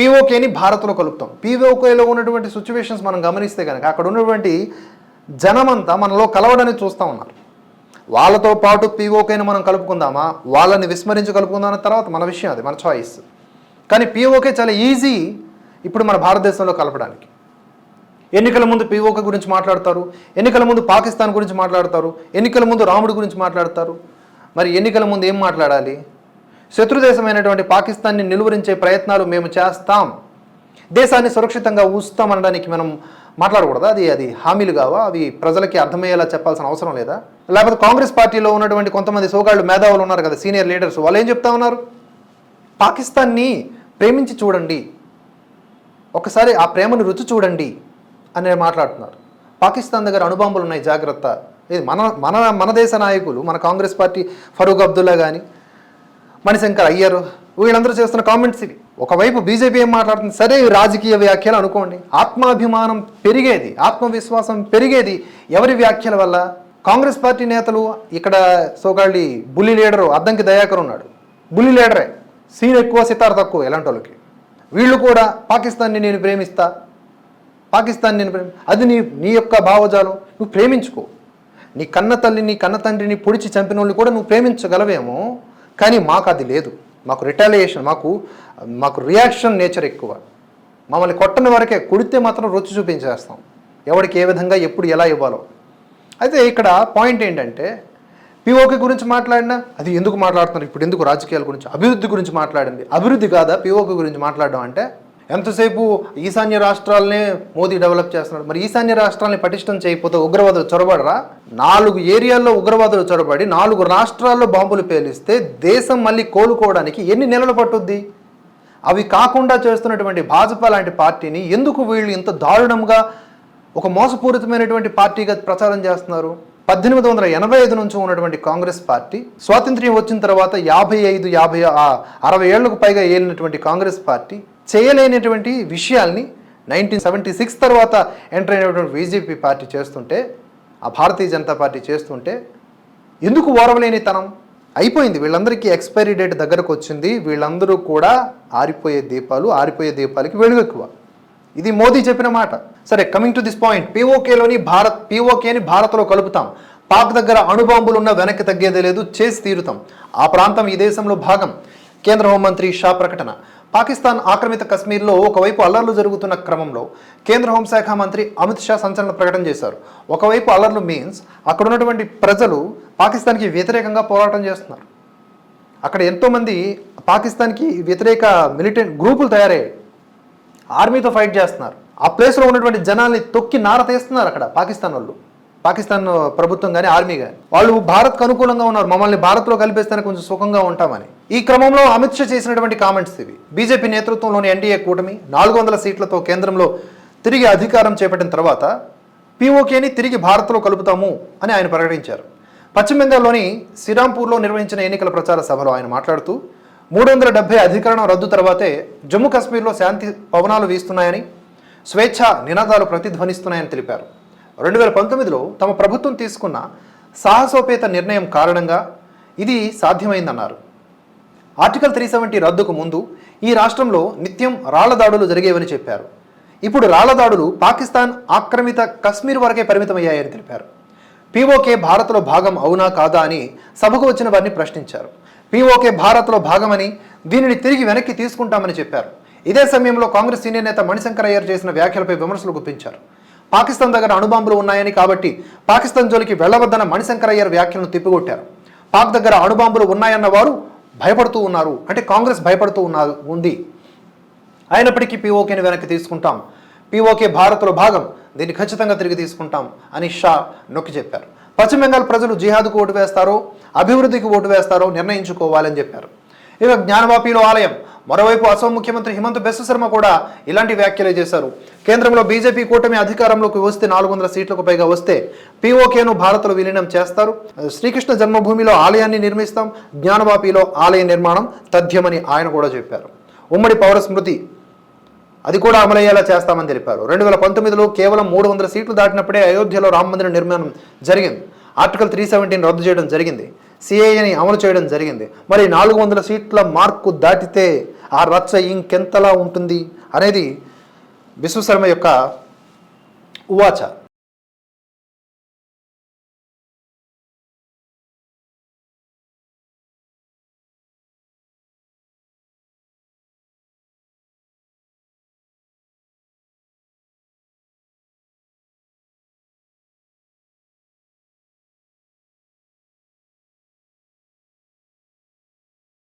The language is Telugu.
పీఓకేని భారత్లో కలుపుతాం. పీఓకేలో ఉన్నటువంటి సిచ్యువేషన్స్ మనం గమనిస్తే కనుక అక్కడ ఉన్నటువంటి జనమంతా మనలో కలవడానికి చూస్తూ ఉన్నారు. వాళ్ళతో పాటు పీఓకేని మనం కలుపుకుందామా? వాళ్ళని విస్మరించి కలుపుకుందాం అన్న తర్వాత మన విషయం అది మన చాయిస్ కానీ పీఓకే చాలా ఈజీ ఇప్పుడు మన భారతదేశంలో కలపడానికి. ఎన్నికల ముందు పీఓకే గురించి మాట్లాడతారు ఎన్నికల ముందు పాకిస్తాన్ గురించి మాట్లాడతారు ఎన్నికల ముందు రాముడి గురించి మాట్లాడతారు. మరి ఎన్నికల ముందు ఏం మాట్లాడాలి? శత్రుదేశమైనటువంటి పాకిస్తాన్ని నిలువరించే ప్రయత్నాలు మేము చేస్తాం. దేశాన్ని సురక్షితంగా ఉంచుతాం అనడానికి మనం మాట్లాడకూడదా? అది అది హామీలు కావా? అవి ప్రజలకి అర్థమయ్యేలా చెప్పాల్సిన అవసరం లేదా? లేకపోతే కాంగ్రెస్ పార్టీలో ఉన్నటువంటి కొంతమంది సోగాళ్ళు మేధావులు ఉన్నారు కదా సీనియర్ లీడర్స్ వాళ్ళు ఏం చెప్తా ఉన్నారు? పాకిస్తాన్ని ప్రేమించి చూడండి. ఒకసారి ఆ ప్రేమను రుచి చూడండి అని మాట్లాడుతున్నారు. పాకిస్తాన్ దగ్గర అణుబాంబులు ఉన్నాయి జాగ్రత్త. ఇది మన మన మన దేశ నాయకులు మన కాంగ్రెస్ పార్టీ ఫరూక్ అబ్దుల్లా కానీ మణిశంకర్ అయ్యారు. వీళ్ళందరూ చేస్తున్న కామెంట్స్ ఇవి. ఒకవైపు బీజేపీ ఏం మాట్లాడుతుంది? సరే రాజకీయ వ్యాఖ్యలు అనుకోండి. ఆత్మాభిమానం పెరిగేది ఆత్మవిశ్వాసం పెరిగేది ఎవరి వ్యాఖ్యల వల్ల? కాంగ్రెస్ పార్టీ నేతలు ఇక్కడ సోగాళ్ళి బుల్లి లీడరు అద్దంకి దయాకర్ ఉన్నాడు. బుల్లి లీడరే. సీన్ ఎక్కువ సితార్ తక్కువ ఎలాంటి వాళ్ళకి వీళ్ళు కూడా పాకిస్తాన్ని నేను ప్రేమిస్తా. పాకిస్తాన్ నేను ప్రేమి అది నీ నీ యొక్క భావజాలం. నువ్వు ప్రేమించుకో. నీ కన్న తల్లిని నీ కన్న తండ్రిని పొడిచి చంపిన కూడా నువ్వు ప్రేమించగలవేమో? కానీ మాకు అది లేదు. మాకు రిటాలియేషన్ మాకు మాకు రియాక్షన్ నేచర్ ఎక్కువ. మమ్మల్ని కొట్టని వరకే కొడితే మాత్రం రుచి చూపించేస్తాం. ఎవరికి ఏ విధంగా ఎప్పుడు ఎలా ఇవ్వాలో. అయితే ఇక్కడ పాయింట్ ఏంటంటే పిఓకే గురించి మాట్లాడినా అది ఎందుకు మాట్లాడుతున్నారు ఇప్పుడు ఎందుకు రాజకీయాల గురించి అభివృద్ధి గురించి మాట్లాడింది. అభివృద్ధి కాదా పిఓకే గురించి మాట్లాడడం అంటే ఎంతసేపు ఈశాన్య రాష్ట్రాలనే మోదీ డెవలప్ చేస్తున్నాడు? మరి ఈశాన్య రాష్ట్రాలని పటిష్టం చేయకపోతే ఉగ్రవాదులు చొరబడరా? నాలుగు ఏరియాల్లో ఉగ్రవాదులు చొరబడి నాలుగు రాష్ట్రాల్లో బాంబులు పేలిస్తే దేశం మళ్ళీ కోలుకోవడానికి ఎన్ని నెలలు పట్టుద్ది? అవి కాకుండా చేస్తున్నటువంటి భాజపా లాంటి పార్టీని ఎందుకు వీళ్ళు ఇంత దారుణంగా ఒక మోసపూరితమైనటువంటి పార్టీగా ప్రచారం చేస్తున్నారు? పద్దెనిమిది వందల ఎనభై ఐదు నుంచి ఉన్నటువంటి కాంగ్రెస్ పార్టీ స్వాతంత్ర్యం వచ్చిన తర్వాత యాభై ఐదు యాభై అరవై ఏళ్ళకు పైగా ఏలినటువంటి కాంగ్రెస్ పార్టీ చేయలేనటువంటి విషయాల్ని నైన్టీన్ సెవెంటీ సిక్స్ తర్వాత ఎంటర్ అయినటువంటి బీజేపీ పార్టీ చేస్తుంటే ఆ భారతీయ జనతా పార్టీ చేస్తుంటే ఎందుకు ఓరవలేని తనం అయిపోయింది. వీళ్ళందరికీ ఎక్స్పైరీ డేట్ దగ్గరకు వచ్చింది. వీళ్ళందరూ కూడా ఆరిపోయే దీపాలు ఆరిపోయే దీపాలకి వెలుగెక్కువ. ఇది మోదీ చెప్పిన మాట. సరే కమింగ్ టు దిస్ పాయింట్ పీఓకేలోని భారత్ పీఓకేని భారత్లో కలుపుతాం. పాక్ దగ్గర అణుబాంబులు ఉన్న వెనక్కి తగ్గేదే లేదు చేసి తీరుతాం. ఆ ప్రాంతం ఈ దేశంలో భాగం. కేంద్ర హోంమంత్రి షా ప్రకటన. పాకిస్తాన్ ఆక్రమిత కశ్మీర్లో ఒకవైపు అల్లర్లు జరుగుతున్న క్రమంలో కేంద్ర హోంశాఖ మంత్రి అమిత్ షా సంచలన ప్రకటన చేశారు. ఒకవైపు అల్లర్లు మీన్స్ అక్కడ ఉన్నటువంటి ప్రజలు పాకిస్తాన్కి వ్యతిరేకంగా పోరాటం చేస్తున్నారు. అక్కడ ఎంతోమంది పాకిస్తాన్కి వ్యతిరేక మిలిటెంట్ గ్రూపులు తయారయ్యాయి ఆర్మీతో ఫైట్ చేస్తున్నారు. ఆ ప్లేస్లో ఉన్నటువంటి జనాల్ని తొక్కి నార తీస్తున్నారు అక్కడ పాకిస్తాన్ వాళ్ళు. పాకిస్తాన్ ప్రభుత్వం కానీ ఆర్మీ కానీ వాళ్ళు భారత్కు అనుకూలంగా ఉన్నారు. మమ్మల్ని భారత్లో కలిపేస్తేనే కొంచెం సుఖంగా ఉంటామని. ఈ క్రమంలో అమిత్ షా చేసినటువంటి కామెంట్స్ ఇవి. బీజేపీ నేతృత్వంలోని ఎన్డీఏ కూటమి నాలుగు వందల సీట్లతో కేంద్రంలో తిరిగి అధికారం చేపట్టిన తర్వాత పీఓకేని తిరిగి భారత్లో కలుపుతాము అని ఆయన ప్రకటించారు. పశ్చిమ బెంగాల్లోని శ్రీరాంపూర్లో నిర్వహించిన ఎన్నికల ప్రచార సభలో ఆయన మాట్లాడుతూ మూడు వందల డెబ్బై అధికరణం రద్దు తర్వాతే జమ్మూ కాశ్మీర్లో శాంతి పవనాలు వీస్తున్నాయని స్వేచ్ఛ నినాదాలు ప్రతిధ్వనిస్తున్నాయని తెలిపారు. రెండు వేల పంతొమ్మిదిలో తమ ప్రభుత్వం తీసుకున్న సాహసోపేత నిర్ణయం కారణంగా ఇది సాధ్యమైందన్నారు. ఆర్టికల్ త్రీ సెవెంటీ రద్దుకు ముందు ఈ రాష్ట్రంలో నిత్యం రాళ్ళ దాడులు జరిగేవని చెప్పారు. ఇప్పుడు రాళ్ళ దాడులు పాకిస్తాన్ ఆక్రమిత కశ్మీర్ వరకే పరిమితమయ్యాయని తెలిపారు. పీఓకే భారత్లో భాగం అవునా కాదా అని సభకు వచ్చిన వారిని ప్రశ్నించారు. పీఓకే భారత్లో భాగమని దీనిని తిరిగి వెనక్కి తీసుకుంటామని చెప్పారు. ఇదే సమయంలో కాంగ్రెస్ సీనియర్ నేత మణిశంకర్ అయ్యర్ చేసిన వ్యాఖ్యలపై విమర్శలు గుప్పించారు. పాకిస్తాన్ దగ్గర అణుబాంబులు ఉన్నాయని కాబట్టి పాకిస్తాన్ జోలికి వెళ్ళవద్దన్న మణిశంకరయ్యర్ వ్యాఖ్యలను తిప్పికొట్టారు. పాక్ దగ్గర అణుబాంబులు ఉన్నాయన్న వారు భయపడుతూ ఉన్నారు. అంటే కాంగ్రెస్ భయపడుతూ ఉన్నారు ఉంది. అయినప్పటికీ పీఓకేని వెనక్కి తీసుకుంటాం. పీఓకే భారత్లో భాగం. దీన్ని ఖచ్చితంగా తిరిగి తీసుకుంటాం అని షా నొక్కి చెప్పారు. పశ్చిమ బెంగాల్ ప్రజలు జిహాద్కు ఓటు వేస్తారో అభివృద్ధికి ఓటు వేస్తారో నిర్ణయించుకోవాలని చెప్పారు. ఇక జ్ఞానవాపిలో ఆలయం. మరోవైపు అసోం ముఖ్యమంత్రి హిమంత్ బెస్వ శర్మ కూడా ఇలాంటి వ్యాఖ్యలు చేశారు. కేంద్రంలో బీజేపీ కూటమి అధికారంలోకి వస్తే నాలుగు వందల సీట్లకు పైగా వస్తే పీఓకేను భారత్లో విలీనం చేస్తారు. శ్రీకృష్ణ జన్మభూమిలో ఆలయాన్ని నిర్మిస్తాం జ్ఞానవాపిలో ఆలయ నిర్మాణం తథ్యమని ఆయన కూడా చెప్పారు. ఉమ్మడి పౌర స్మృతి అది కూడా అమలయ్యేలా చేస్తామని తెలిపారు. రెండు వేల పంతొమ్మిదిలో కేవలం మూడు వందల సీట్లు దాటినప్పుడే అయోధ్యలో రామ మందిర నిర్మాణం జరిగింది. ఆర్టికల్ త్రీ సెవెంటీన్ రద్దు చేయడం జరిగింది. సిఏఏని అమలు చేయడం జరిగింది. మరి నాలుగు వందల సీట్ల మార్కు దాటితే ఆ రచ్చ ఇంకెంతలా ఉంటుంది అనేది విశ్వశర్మ యొక్క ఉవాచ.